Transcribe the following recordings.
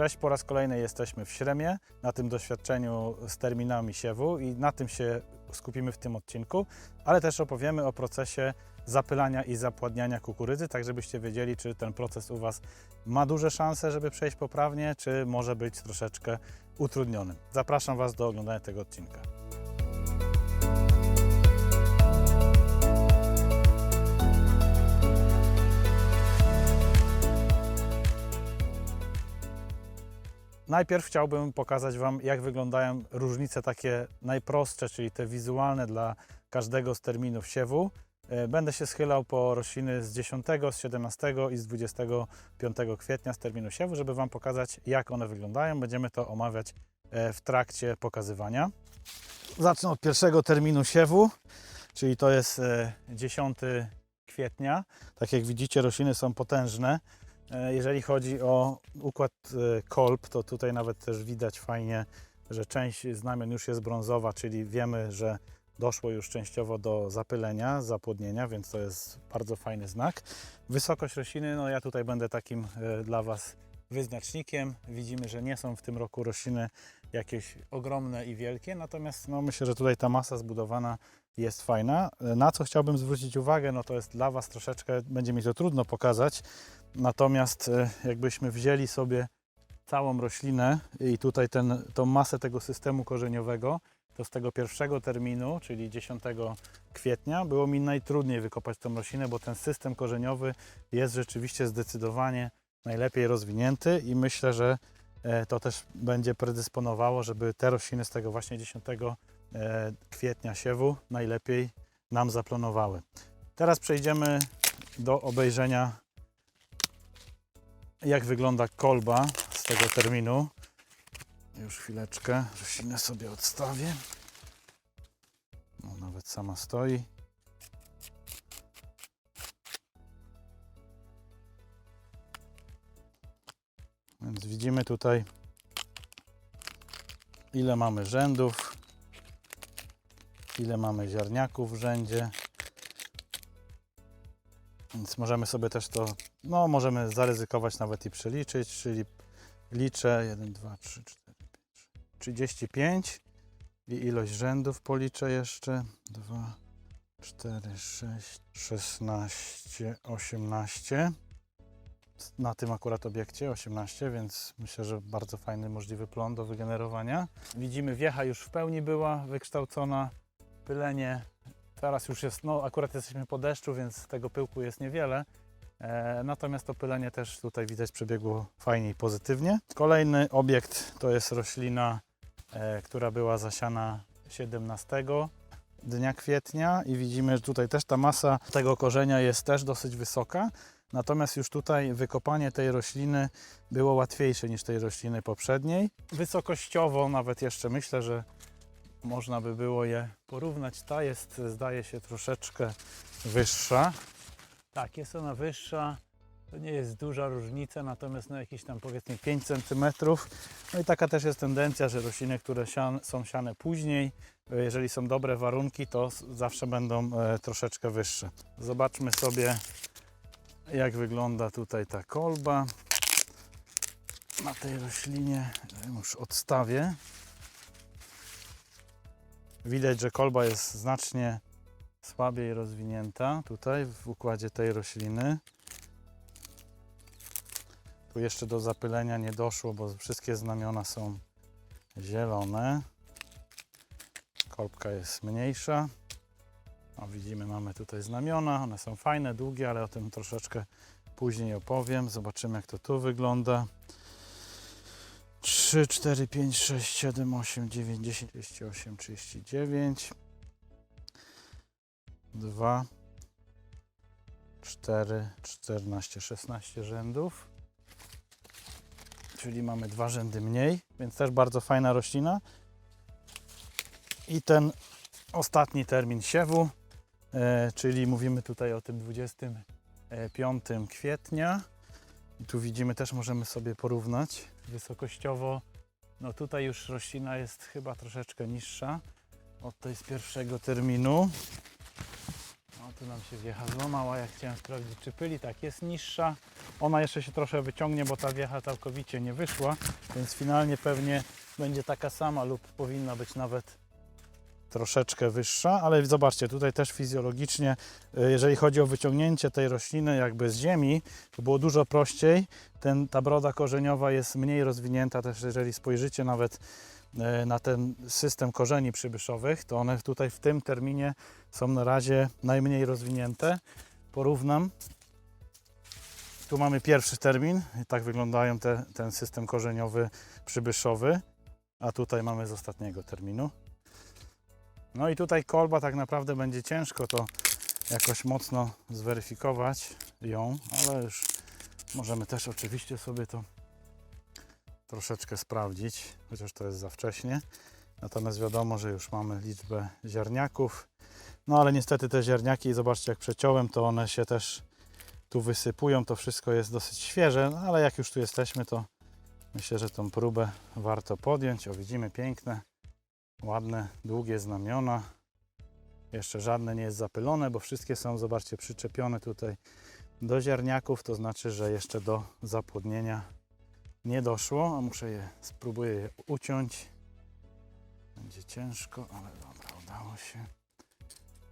Cześć, po raz kolejny jesteśmy w Śremie, na tym doświadczeniu z terminami siewu i na tym się skupimy w tym odcinku, ale też opowiemy o procesie zapylania i zapładniania kukurydzy, tak żebyście wiedzieli, czy ten proces u Was ma duże szanse, żeby przejść poprawnie, czy może być troszeczkę utrudniony. Zapraszam Was do oglądania tego odcinka. Najpierw chciałbym pokazać Wam, jak wyglądają różnice takie najprostsze, czyli te wizualne dla każdego z terminów siewu. E, Będę się schylał po rośliny z 10, z 17 i z 25 kwietnia z terminu siewu, żeby Wam pokazać, jak one wyglądają. Będziemy to omawiać e, w trakcie pokazywania. Zacznę od pierwszego terminu siewu, czyli to jest e, 10 kwietnia. Tak jak widzicie, rośliny są potężne. E, Jeżeli chodzi o układ e, kolb, to tutaj nawet też widać fajnie, że część znamion już jest brązowa, czyli wiemy, że doszło już częściowo do zapylenia, zapłodnienia, więc to jest bardzo fajny znak. Wysokość rośliny, no ja tutaj będę takim e, dla Was wyznacznikiem. Widzimy, że nie są w tym roku rośliny jakieś ogromne i wielkie, natomiast no, myślę, że tutaj ta masa zbudowana jest fajna. Na co chciałbym zwrócić uwagę, no to jest dla Was troszeczkę, będzie mi to trudno pokazać, natomiast e, jakbyśmy wzięli sobie całą roślinę i tutaj ten, tą masę tego systemu korzeniowego, to z tego pierwszego terminu, czyli 10 kwietnia, było mi najtrudniej wykopać tą roślinę, bo ten system korzeniowy jest rzeczywiście zdecydowanie najlepiej rozwinięty i myślę, że e, to też będzie predysponowało, żeby te rośliny z tego właśnie 10 e, kwietnia siewu najlepiej nam zaplanowały. Teraz przejdziemy do obejrzenia, jak wygląda kolba z tego terminu. Już chwileczkę, roślinę sobie odstawię. No, nawet sama stoi. Więc widzimy tutaj, ile mamy rzędów, ile mamy ziarniaków w rzędzie. Więc możemy sobie też to, no możemy zaryzykować nawet i przeliczyć, czyli liczę 1, 2, 3, 4, 5, 35 i ilość rzędów policzę jeszcze 2, 4, 6, 16, 18 na tym akurat obiekcie 18, więc myślę, że bardzo fajny możliwy plon do wygenerowania. Widzimy wiecha już w pełni była wykształcona, pylenie teraz już jest, no akurat jesteśmy po deszczu, więc tego pyłku jest niewiele, e, natomiast to pylenie też tutaj widać przebiegło fajnie i pozytywnie. Kolejny obiekt to jest roślina, e, która była zasiana 17 dnia kwietnia i widzimy, że tutaj też ta masa tego korzenia jest też dosyć wysoka. Natomiast już tutaj wykopanie tej rośliny było łatwiejsze niż tej rośliny poprzedniej. Wysokościowo nawet jeszcze myślę, że można by było je porównać. Ta jest, zdaje się, troszeczkę wyższa. Tak, jest ona wyższa. To nie jest duża różnica, natomiast no jakieś tam powiedzmy 5 cm. No i taka też jest tendencja, że rośliny, które sian, są siane później, e, jeżeli są dobre warunki, to zawsze będą e, troszeczkę wyższe. Zobaczmy sobie, jak wygląda tutaj ta kolba na tej roślinie. Ją Już odstawię. Widać, że kolba jest znacznie słabiej rozwinięta tutaj w układzie tej rośliny. Tu jeszcze do zapylenia nie doszło, bo wszystkie znamiona są zielone. Kolbka jest mniejsza. O, widzimy, mamy tutaj znamiona. One są fajne, długie, ale o tym troszeczkę później opowiem. Zobaczymy, jak to tu wygląda. 3, 4, 5, 6, 7, 8, 9, 10, 38, 39. 2, 4, 14, 16 rzędów. Czyli mamy dwa rzędy mniej, więc też bardzo fajna roślina. I ten ostatni termin siewu, e, czyli mówimy tutaj o tym 25 kwietnia. I tu widzimy, też możemy sobie porównać wysokościowo. No tutaj już roślina jest chyba troszeczkę niższa tej z pierwszego terminu. No Tu nam się wiecha złamała, jak chciałem sprawdzić czy pyli, tak jest niższa. Ona jeszcze się trochę wyciągnie, bo ta wiecha całkowicie nie wyszła, więc finalnie pewnie będzie taka sama lub powinna być nawet troszeczkę wyższa, ale zobaczcie, tutaj też fizjologicznie, y, jeżeli chodzi o wyciągnięcie tej rośliny jakby z ziemi, to było dużo prościej. Ten, ta broda korzeniowa jest mniej rozwinięta, też jeżeli spojrzycie nawet y, na ten system korzeni przybyszowych, to one tutaj w tym terminie są na razie najmniej rozwinięte. Porównam. Tu mamy pierwszy termin, tak wyglądają te, ten system korzeniowy przybyszowy, a tutaj mamy z ostatniego terminu. No i tutaj kolba tak naprawdę będzie ciężko to jakoś mocno zweryfikować ją, ale już możemy też oczywiście sobie to troszeczkę sprawdzić, chociaż to jest za wcześnie. Natomiast wiadomo, że już mamy liczbę ziarniaków. No ale niestety te ziarniaki, zobaczcie jak przeciąłem, to one się też tu wysypują. To wszystko jest dosyć świeże, no ale jak już tu jesteśmy, to myślę, że tą próbę warto podjąć. O, widzimy piękne, ładne, długie znamiona. Jeszcze żadne nie jest zapylone, bo wszystkie są, zobaczcie, przyczepione tutaj do ziarniaków. To znaczy, że jeszcze do zapłodnienia nie doszło, a muszę je, spróbuję je uciąć. Będzie ciężko, ale dobra, udało się.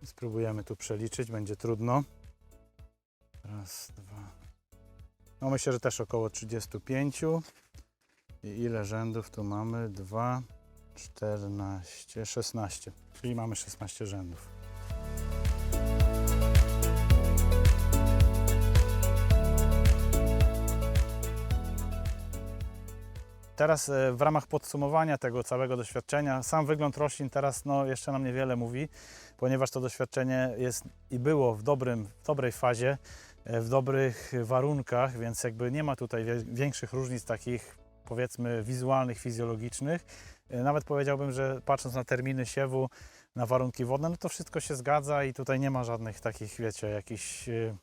Spróbujemy tu przeliczyć, będzie trudno. Raz, dwa. No myślę, że też około 35. I ile rzędów tu mamy? 2, 14, 16. Czyli mamy 16 rzędów. Teraz e, w ramach podsumowania tego całego doświadczenia, sam wygląd roślin teraz no, jeszcze nam niewiele mówi, ponieważ to doświadczenie jest i było w, dobrym, w dobrej fazie, e, w dobrych warunkach, więc jakby nie ma tutaj większych różnic takich powiedzmy wizualnych, fizjologicznych. E, Nawet powiedziałbym, że patrząc na terminy siewu, na warunki wodne, no to wszystko się zgadza i tutaj nie ma żadnych takich, wiecie, jakichś e,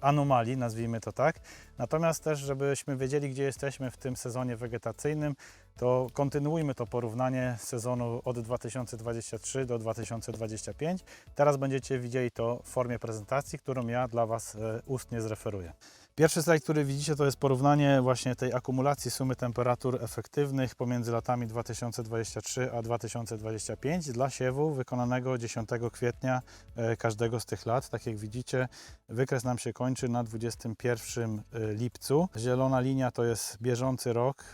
anomalii, nazwijmy to tak. Natomiast też, żebyśmy wiedzieli, gdzie jesteśmy w tym sezonie wegetacyjnym, to kontynuujmy to porównanie sezonu od 2023 do 2025. Teraz będziecie widzieli to w formie prezentacji, którą ja dla Was e, ustnie zreferuję. Pierwszy slajd, który widzicie, to jest porównanie właśnie tej akumulacji sumy temperatur efektywnych pomiędzy latami 2023 a 2025 dla siewu wykonanego 10 kwietnia e, każdego z tych lat. Tak jak widzicie, wykres nam się kończy na 21 lipcu. Zielona linia to jest bieżący rok,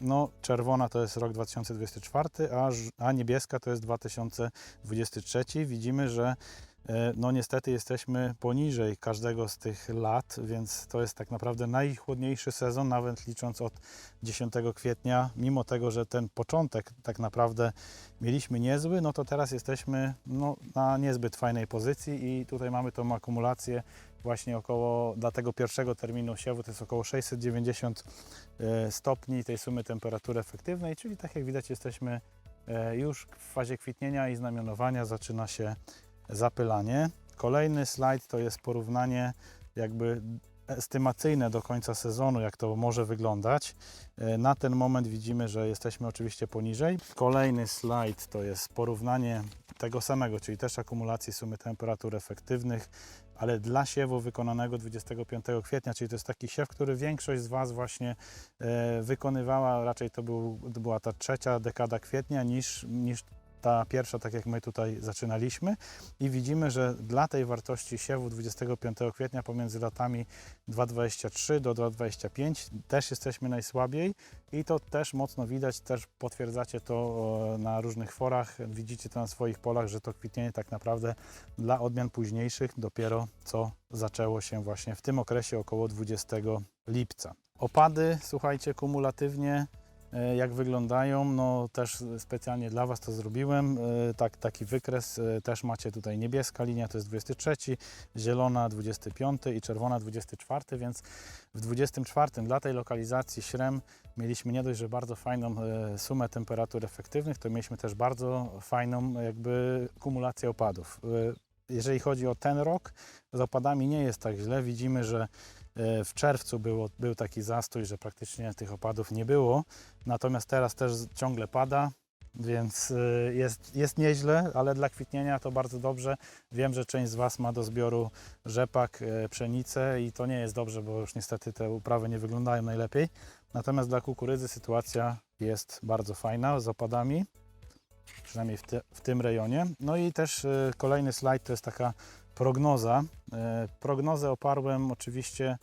no czerwona to jest rok 2024, a, a niebieska to jest 2023. Widzimy, że E, No niestety jesteśmy poniżej każdego z tych lat, więc to jest tak naprawdę najchłodniejszy sezon, nawet licząc od 10 kwietnia. Mimo tego, że ten początek tak naprawdę mieliśmy niezły, no to teraz jesteśmy no, na niezbyt fajnej pozycji i tutaj mamy tą akumulację właśnie około, dla tego pierwszego terminu siewu to jest około 690 e, stopni tej sumy temperatury efektywnej, czyli tak jak widać jesteśmy e, już w fazie kwitnienia i znamionowania zaczyna się zapylanie. Kolejny slajd to jest porównanie jakby estymacyjne do końca sezonu, jak to może wyglądać. E, Na ten moment widzimy, że jesteśmy oczywiście poniżej. Kolejny slajd to jest porównanie tego samego, czyli też akumulacji sumy temperatur efektywnych, ale dla siewu wykonanego 25 kwietnia, czyli to jest taki siew, który większość z Was właśnie e, wykonywała, raczej to, był, to była ta trzecia dekada kwietnia niż, niż ta pierwsza, tak jak my tutaj zaczynaliśmy. I widzimy, że dla tej wartości siewu 25 kwietnia pomiędzy latami 2,23 do 2,25 też jesteśmy najsłabiej. I to też mocno widać, też potwierdzacie to e, na różnych forach, widzicie to na swoich polach, że to kwitnienie tak naprawdę dla odmian późniejszych dopiero co zaczęło się właśnie w tym okresie około 20 lipca. Opady, słuchajcie, kumulatywnie jak wyglądają. No też specjalnie dla Was to zrobiłem. E, Tak, taki wykres e, też macie tutaj niebieska linia, to jest 23, zielona 25 i czerwona 24, więc w 24 dla tej lokalizacji śrem mieliśmy nie dość, że bardzo fajną e, sumę temperatur efektywnych, to mieliśmy też bardzo fajną jakby kumulację opadów. E, Jeżeli chodzi o ten rok, z opadami nie jest tak źle. Widzimy, że e, w czerwcu było, był taki zastój, że praktycznie tych opadów nie było. Natomiast teraz też ciągle pada. więc y, jest, jest nieźle, ale dla kwitnienia to bardzo dobrze. Wiem, że część z Was ma do zbioru rzepak, y, pszenicę i to nie jest dobrze, bo już niestety te uprawy nie wyglądają najlepiej. Natomiast dla kukurydzy sytuacja jest bardzo fajna z opadami, przynajmniej w, te, w tym rejonie. No i też kolejny slajd to jest taka prognoza. Y, Prognozę oparłem oczywiście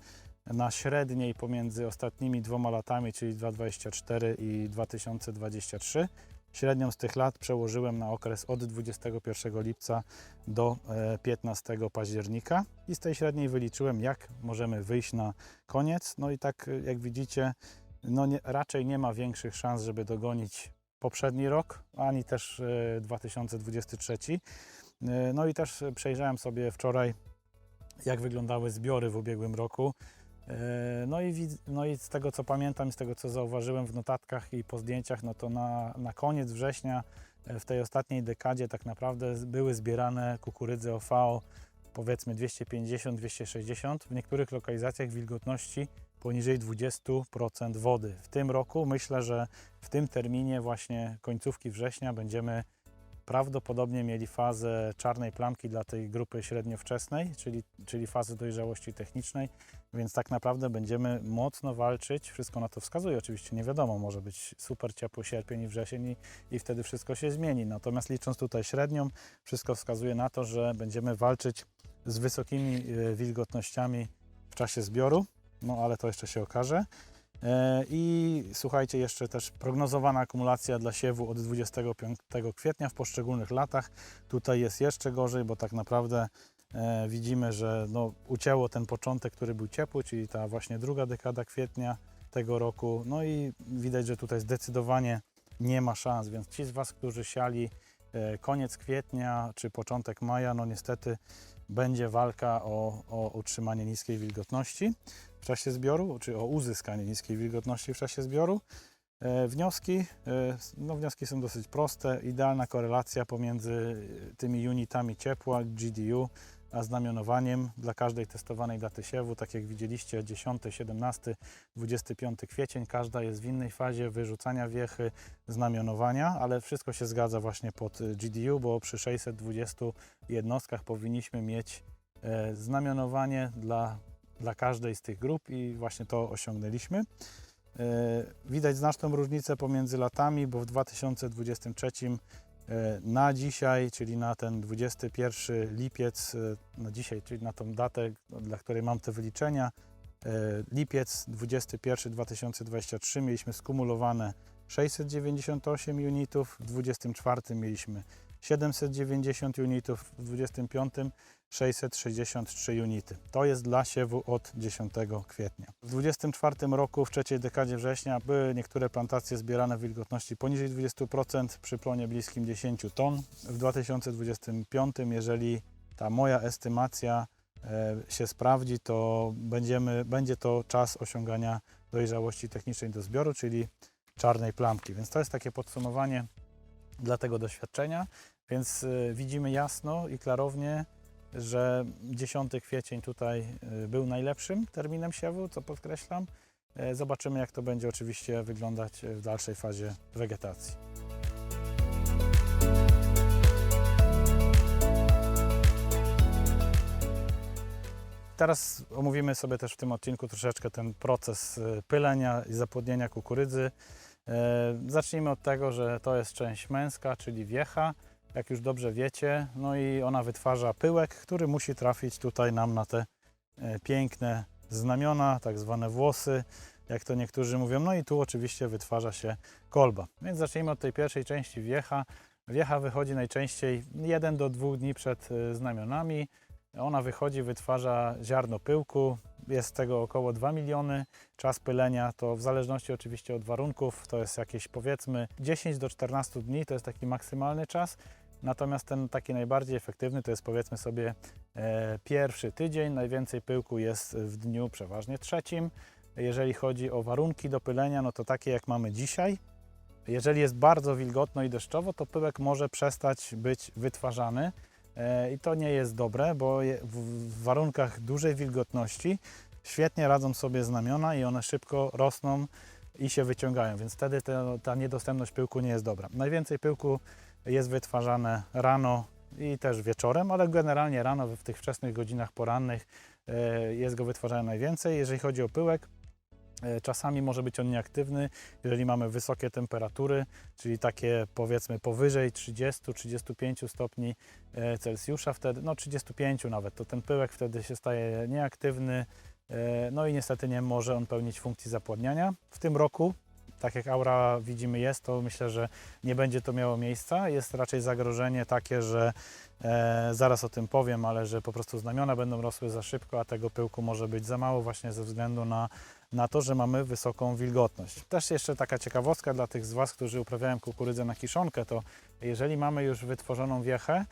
na średniej pomiędzy ostatnimi dwoma latami, czyli 2024 i 2023. Średnią z tych lat przełożyłem na okres od 21 lipca do e, 15 października i z tej średniej wyliczyłem, jak możemy wyjść na koniec. No i tak e, jak widzicie, no nie, raczej nie ma większych szans, żeby dogonić poprzedni rok, ani też e, 2023. E, No i też przejrzałem sobie wczoraj, jak wyglądały zbiory w ubiegłym roku. E, No i, no i z tego co pamiętam, z tego co zauważyłem w notatkach i po zdjęciach, no to na, na koniec września, e, w tej ostatniej dekadzie, tak naprawdę były zbierane kukurydzy OV powiedzmy 250-260. W niektórych lokalizacjach wilgotności poniżej 20% wody. W tym roku myślę, że w tym terminie właśnie końcówki września będziemy prawdopodobnie mieli fazę czarnej plamki dla tej grupy średniowczesnej, czyli, czyli fazy dojrzałości technicznej, więc tak naprawdę będziemy mocno walczyć. Wszystko na to wskazuje, oczywiście nie wiadomo, może być super ciepły sierpień i wrzesień i, i wtedy wszystko się zmieni. Natomiast licząc tutaj średnią, wszystko wskazuje na to, że będziemy walczyć z wysokimi e, wilgotnościami w czasie zbioru, no ale to jeszcze się okaże. E, I słuchajcie, jeszcze też prognozowana akumulacja dla siewu od 25 kwietnia w poszczególnych latach. Tutaj jest jeszcze gorzej, bo tak naprawdę e, widzimy, że no, ucięło ten początek, który był ciepły, czyli ta właśnie druga dekada kwietnia tego roku. No i widać, że tutaj zdecydowanie nie ma szans, więc ci z Was, którzy siali e, koniec kwietnia czy początek maja, no niestety będzie walka o, o utrzymanie niskiej wilgotności w czasie zbioru, czy o uzyskanie niskiej wilgotności w czasie zbioru. E, Wnioski, e, no wnioski są dosyć proste. Idealna korelacja pomiędzy tymi unitami ciepła, GDU, a znamionowaniem dla każdej testowanej daty siewu. Tak jak widzieliście, 10, 17, 25 kwiecień, każda jest w innej fazie wyrzucania wiechy, znamionowania, ale wszystko się zgadza właśnie pod GDU, bo przy 620 jednostkach powinniśmy mieć e, znamionowanie dla dla każdej z tych grup i właśnie to osiągnęliśmy. E, Widać znaczną różnicę pomiędzy latami, bo w 2023 e, na dzisiaj, czyli na ten 21 lipiec, e, na dzisiaj, czyli na tą datę, dla której mam te wyliczenia, lipiec 21 2023 mieliśmy skumulowane 698 unitów, w 24 mieliśmy 790 unitów, w 25 663 unity. To jest dla siewu od 10 kwietnia. W 24 roku, w trzeciej dekadzie września, były niektóre plantacje zbierane w wilgotności poniżej 20%, przy plonie bliskim 10 ton. W 2025, jeżeli ta moja estymacja e, się sprawdzi, to będziemy, będzie to czas osiągania dojrzałości technicznej do zbioru, czyli czarnej plamki. Więc to jest takie podsumowanie dla tego doświadczenia. Więc e, widzimy jasno i klarownie, że 10 kwiecień tutaj y, był najlepszym terminem siewu, co podkreślam. E, Zobaczymy, jak to będzie oczywiście wyglądać w dalszej fazie wegetacji. Teraz omówimy sobie też w tym odcinku troszeczkę ten proces y, pylenia i zapłodnienia kukurydzy. E, Zacznijmy od tego, że to jest część męska, czyli wiecha jak już dobrze wiecie. No i ona wytwarza pyłek, który musi trafić tutaj nam na te e, piękne znamiona, tak zwane włosy, jak to niektórzy mówią. No i tu oczywiście wytwarza się kolba. Więc zacznijmy od tej pierwszej części wiecha. Wiecha wychodzi najczęściej 1 do 2 dni przed e, znamionami. Ona wychodzi, wytwarza ziarno pyłku. Jest tego około 2 miliony. Czas pylenia to w zależności oczywiście od warunków, to jest jakieś powiedzmy 10 do 14 dni, to jest taki maksymalny czas. Natomiast ten taki najbardziej efektywny to jest powiedzmy sobie e, pierwszy tydzień. Najwięcej pyłku jest w dniu przeważnie trzecim. Jeżeli chodzi o warunki do pylenia, no to takie jak mamy dzisiaj. Jeżeli jest bardzo wilgotno i deszczowo, to pyłek może przestać być wytwarzany. E, I to nie jest dobre, bo je- w w warunkach dużej wilgotności świetnie radzą sobie znamiona i one szybko rosną i się wyciągają, więc wtedy te, ta niedostępność pyłku nie jest dobra. Najwięcej pyłku jest wytwarzane rano i też wieczorem, ale generalnie rano w tych wczesnych godzinach porannych e, jest go wytwarzane najwięcej. Jeżeli chodzi o pyłek, e, czasami może być on nieaktywny, jeżeli mamy wysokie temperatury, czyli takie powiedzmy powyżej 30-35 stopni e, Celsjusza, wtedy no 35 nawet, to ten pyłek wtedy się staje nieaktywny, no i niestety nie może on pełnić funkcji zapładniania. W tym roku, tak jak aura widzimy jest, to myślę, że nie będzie to miało miejsca. Jest raczej zagrożenie takie, że e, zaraz o tym powiem, ale że po prostu znamiona będą rosły za szybko, a tego pyłku może być za mało właśnie ze względu na, na to, że mamy wysoką wilgotność. Też jeszcze taka ciekawostka dla tych z Was, którzy uprawiają kukurydzę na kiszonkę, to jeżeli mamy już wytworzoną wiechę,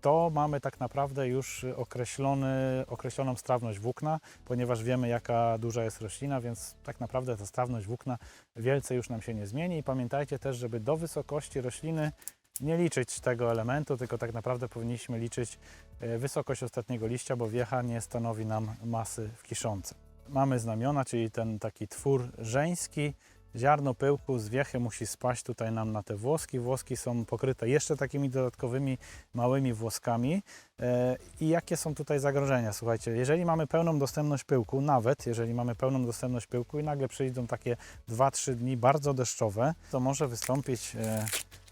to mamy tak naprawdę już określony, określoną strawność włókna, ponieważ wiemy jaka duża jest roślina, więc tak naprawdę ta strawność włókna wielce już nam się nie zmieni. I pamiętajcie też, żeby do wysokości rośliny nie liczyć tego elementu, tylko tak naprawdę powinniśmy liczyć e, wysokość ostatniego liścia, bo wiecha nie stanowi nam masy w kiszonce. Mamy znamiona, czyli ten taki twór żeński, ziarno pyłku z wiechy musi spaść tutaj nam na te włoski. Włoski są pokryte jeszcze takimi dodatkowymi małymi włoskami. E, I jakie są tutaj zagrożenia? Słuchajcie, jeżeli mamy pełną dostępność pyłku, nawet jeżeli mamy pełną dostępność pyłku i nagle przyjdą takie 2-3 dni bardzo deszczowe, to może wystąpić e,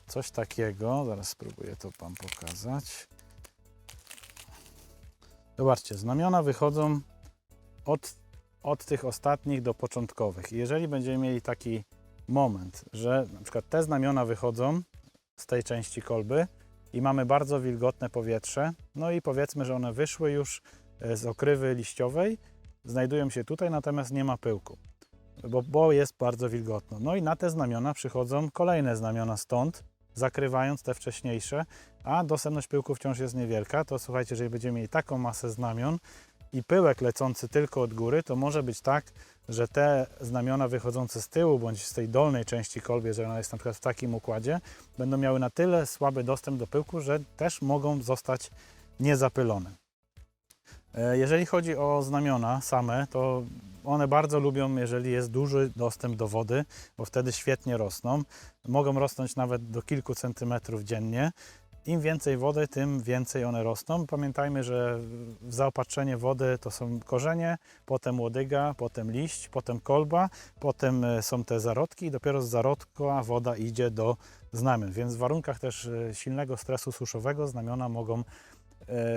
coś takiego. Zaraz spróbuję to Wam pokazać. Zobaczcie, znamiona wychodzą od, od tych ostatnich do początkowych. Jeżeli będziemy mieli taki moment, że na przykład te znamiona wychodzą z tej części kolby i mamy bardzo wilgotne powietrze, no i powiedzmy, że one wyszły już e, z okrywy liściowej, znajdują się tutaj, natomiast nie ma pyłku, bo, bo jest bardzo wilgotno. No i na te znamiona przychodzą kolejne znamiona stąd, zakrywając te wcześniejsze, a dostępność pyłku wciąż jest niewielka, to słuchajcie, jeżeli będziemy mieli taką masę znamion i pyłek lecący tylko od góry, to może być tak, że te znamiona wychodzące z tyłu bądź z tej dolnej części kolby, jeżeli ona jest na przykład w takim układzie, będą miały na tyle słaby dostęp do pyłku, że też mogą zostać niezapylone. E, Jeżeli chodzi o znamiona same, to one bardzo lubią, jeżeli jest duży dostęp do wody, bo wtedy świetnie rosną. Mogą rosnąć nawet do kilku centymetrów dziennie. Im więcej wody, tym więcej one rosną. Pamiętajmy, że zaopatrzenie wody to są korzenie, potem łodyga, potem liść, potem kolba, potem e, są te zarodki i dopiero z zarodka woda idzie do znamion. Więc w warunkach też e, silnego stresu suszowego znamiona mogą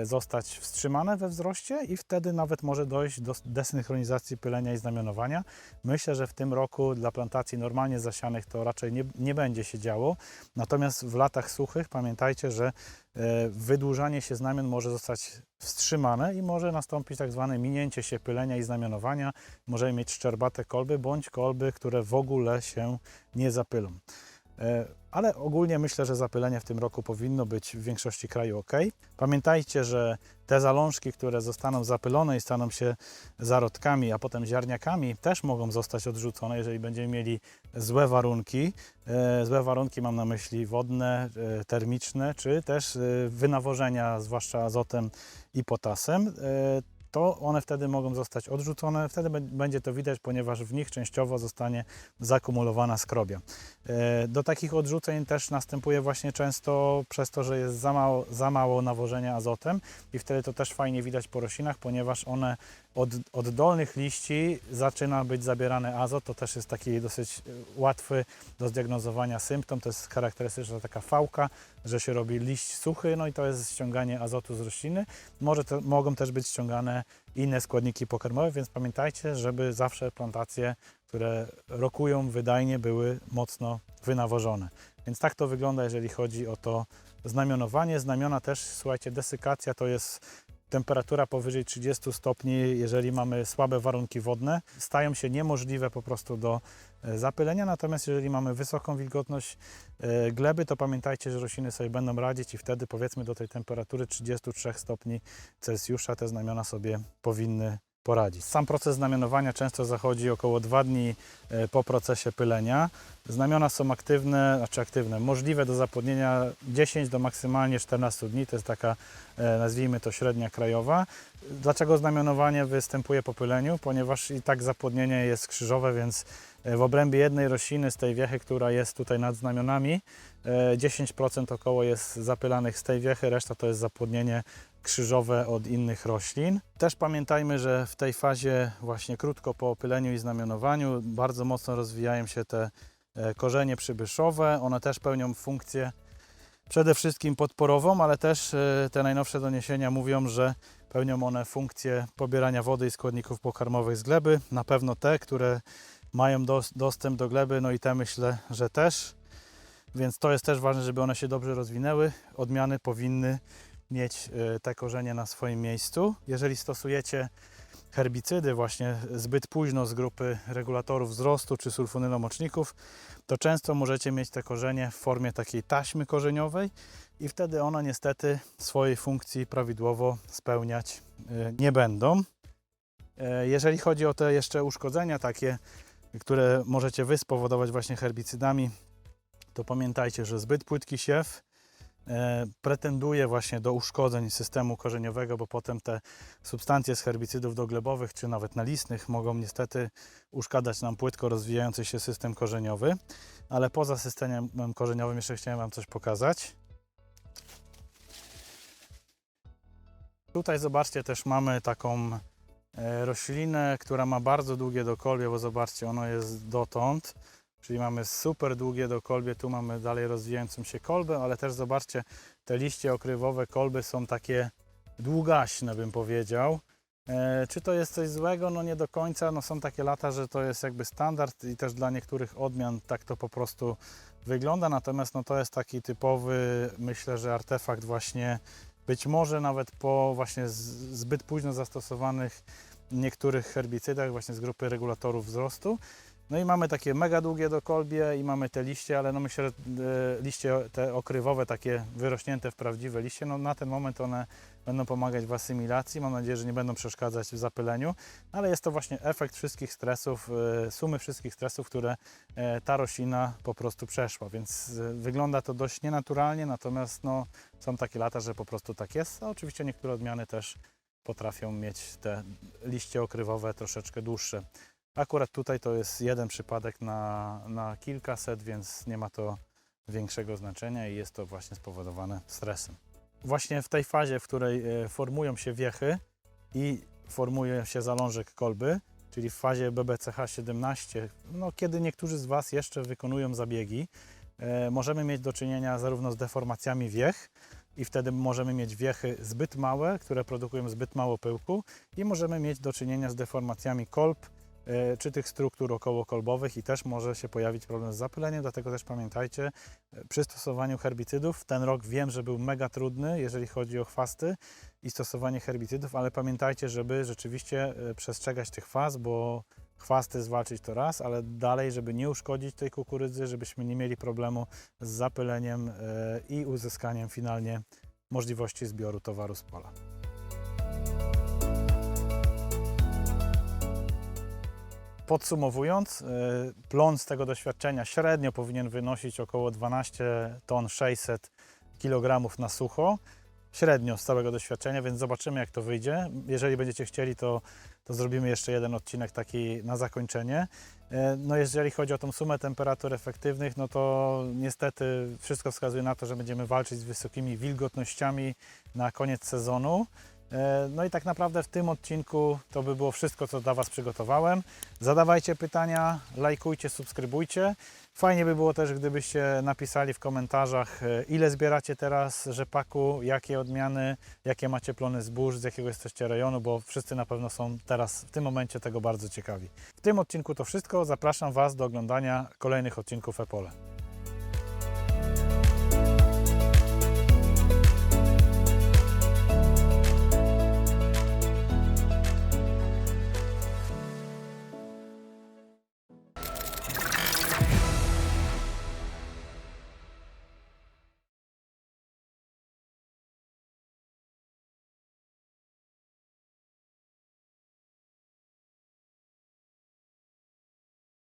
zostać wstrzymane we wzroście i wtedy nawet może dojść do desynchronizacji pylenia i znamionowania. Myślę, że w tym roku dla plantacji normalnie zasianych to raczej nie, nie będzie się działo. Natomiast w latach suchych pamiętajcie, że e, wydłużanie się znamion może zostać wstrzymane i może nastąpić tak zwane minięcie się pylenia i znamionowania. Możemy mieć szczerbate kolby bądź kolby, które w ogóle się nie zapylą. E, Ale ogólnie myślę, że zapylenie w tym roku powinno być w większości kraju ok. Pamiętajcie, że te zalążki, które zostaną zapylone i staną się zarodkami, a potem ziarniakami, też mogą zostać odrzucone, jeżeli będziemy mieli złe warunki. E, Złe warunki mam na myśli wodne, e, termiczne, czy też wynawożenia, zwłaszcza azotem i potasem. To one wtedy mogą zostać odrzucone. Wtedy bę- będzie to widać, ponieważ w nich częściowo zostanie zakumulowana skrobia. E, Do takich odrzuceń też następuje właśnie często przez to, że jest za mało, za mało nawożenia azotem i wtedy to też fajnie widać po roślinach, ponieważ one od, od dolnych liści zaczyna być zabierany azot. To też jest taki dosyć e, łatwy do zdiagnozowania symptom. To jest charakterystyczna taka fałka, że się robi liść suchy, no i to jest ściąganie azotu z rośliny. Może to, mogą też być ściągane inne składniki pokarmowe, więc pamiętajcie, żeby zawsze plantacje, które rokują wydajnie, były mocno wynawożone. Więc tak to wygląda, jeżeli chodzi o to znamionowanie. Znamiona też, słuchajcie, desykacja to jest temperatura powyżej 30 stopni, jeżeli mamy słabe warunki wodne, stają się niemożliwe po prostu do e, zapylenia. Natomiast jeżeli mamy wysoką wilgotność e, gleby, to pamiętajcie, że rośliny sobie będą radzić i wtedy powiedzmy do tej temperatury 33 stopni Celsjusza te znamiona sobie powinny poradzić. Sam proces znamionowania często zachodzi około 2 dni e, po procesie pylenia. Znamiona są aktywne, znaczy aktywne, możliwe do zapłodnienia 10 do maksymalnie 14 dni, to jest taka, e, nazwijmy to średnia krajowa. Dlaczego znamionowanie występuje po pyleniu? Ponieważ i tak zapłodnienie jest krzyżowe, więc e, w obrębie jednej rośliny z tej wiechy, która jest tutaj nad znamionami, 10% około jest zapylanych z tej wiechy, reszta to jest zapłodnienie krzyżowe od innych roślin. Też pamiętajmy, że w tej fazie właśnie krótko po opyleniu i znamionowaniu bardzo mocno rozwijają się te e, korzenie przybyszowe. One też pełnią funkcję przede wszystkim podporową, ale też e, te najnowsze doniesienia mówią, że pełnią one funkcję pobierania wody i składników pokarmowych z gleby. Na pewno te, które mają dos- dostęp do gleby, no i te myślę, że też. Więc to jest też ważne, żeby one się dobrze rozwinęły. Odmiany powinny mieć e, te korzenie na swoim miejscu. Jeżeli stosujecie herbicydy właśnie zbyt późno z grupy regulatorów wzrostu czy sulfonylomoczników, to często możecie mieć te korzenie w formie takiej taśmy korzeniowej i wtedy one niestety swojej funkcji prawidłowo spełniać e, nie będą. E, Jeżeli chodzi o te jeszcze uszkodzenia takie, które możecie wy spowodować właśnie herbicydami, to pamiętajcie, że zbyt płytki siew e, pretenduje właśnie do uszkodzeń systemu korzeniowego, bo potem te substancje z herbicydów doglebowych czy nawet nalistnych mogą niestety uszkadzać nam płytko rozwijający się system korzeniowy. Ale poza systemem korzeniowym jeszcze chciałem Wam coś pokazać. Tutaj zobaczcie też mamy taką e, roślinę, która ma bardzo długie dokolbie, bo zobaczcie, ono jest dotąd. Czyli mamy super długie dokolbie, tu mamy dalej rozwijającą się kolbę, ale też zobaczcie, te liście okrywowe kolby są takie długaśne, bym powiedział. E, czy to jest coś złego? No nie do końca. No są takie lata, że to jest jakby standard i też dla niektórych odmian tak to po prostu wygląda. Natomiast no to jest taki typowy, myślę, że artefakt właśnie być może nawet po właśnie zbyt późno zastosowanych niektórych herbicydach właśnie z grupy regulatorów wzrostu. No i mamy takie mega długie dokolbie i mamy te liście, ale no myślę, że e, liście te okrywowe, takie wyrośnięte w prawdziwe liście, no na ten moment one będą pomagać w asymilacji. Mam nadzieję, że nie będą przeszkadzać w zapyleniu, ale jest to właśnie efekt wszystkich stresów, e, sumy wszystkich stresów, które e, ta roślina po prostu przeszła, więc wygląda to dość nienaturalnie, natomiast no, są takie lata, że po prostu tak jest, a oczywiście niektóre odmiany też potrafią mieć te liście okrywowe troszeczkę dłuższe. Akurat tutaj to jest jeden przypadek na, na kilkaset, więc nie ma to większego znaczenia i jest to właśnie spowodowane stresem. Właśnie w tej fazie, w której e, formują się wiechy i formuje się zalążek kolby, czyli w fazie BBCH 17, no, kiedy niektórzy z Was jeszcze wykonują zabiegi, e, możemy mieć do czynienia zarówno z deformacjami wiech, i wtedy możemy mieć wiechy zbyt małe, które produkują zbyt mało pyłku, i możemy mieć do czynienia z deformacjami kolb, czy tych struktur okołokolbowych i też może się pojawić problem z zapyleniem, dlatego też pamiętajcie, e, przy stosowaniu herbicydów, ten rok wiem, że był mega trudny, jeżeli chodzi o chwasty i stosowanie herbicydów, ale pamiętajcie, żeby rzeczywiście e, przestrzegać tych faz, bo chwasty zwalczyć to raz, ale dalej, żeby nie uszkodzić tej kukurydzy, żebyśmy nie mieli problemu z zapyleniem e, i uzyskaniem finalnie możliwości zbioru towaru z pola. Podsumowując, e, plon z tego doświadczenia średnio powinien wynosić około 12 ton 600 kg na sucho. Średnio z całego doświadczenia, więc zobaczymy jak to wyjdzie. Jeżeli będziecie chcieli, to, to zrobimy jeszcze jeden odcinek taki na zakończenie. E, No jeżeli chodzi o tą sumę temperatur efektywnych, no to niestety wszystko wskazuje na to, że będziemy walczyć z wysokimi wilgotnościami na koniec sezonu. E, No i tak naprawdę w tym odcinku to by było wszystko, co dla Was przygotowałem. Zadawajcie pytania, lajkujcie, subskrybujcie. Fajnie by było też, gdybyście napisali w komentarzach, e, ile zbieracie teraz rzepaku, jakie odmiany, jakie macie plony zbóż, z jakiego jesteście rejonu, bo wszyscy na pewno są teraz w tym momencie tego bardzo ciekawi. W tym odcinku to wszystko. Zapraszam Was do oglądania kolejnych odcinków Epole.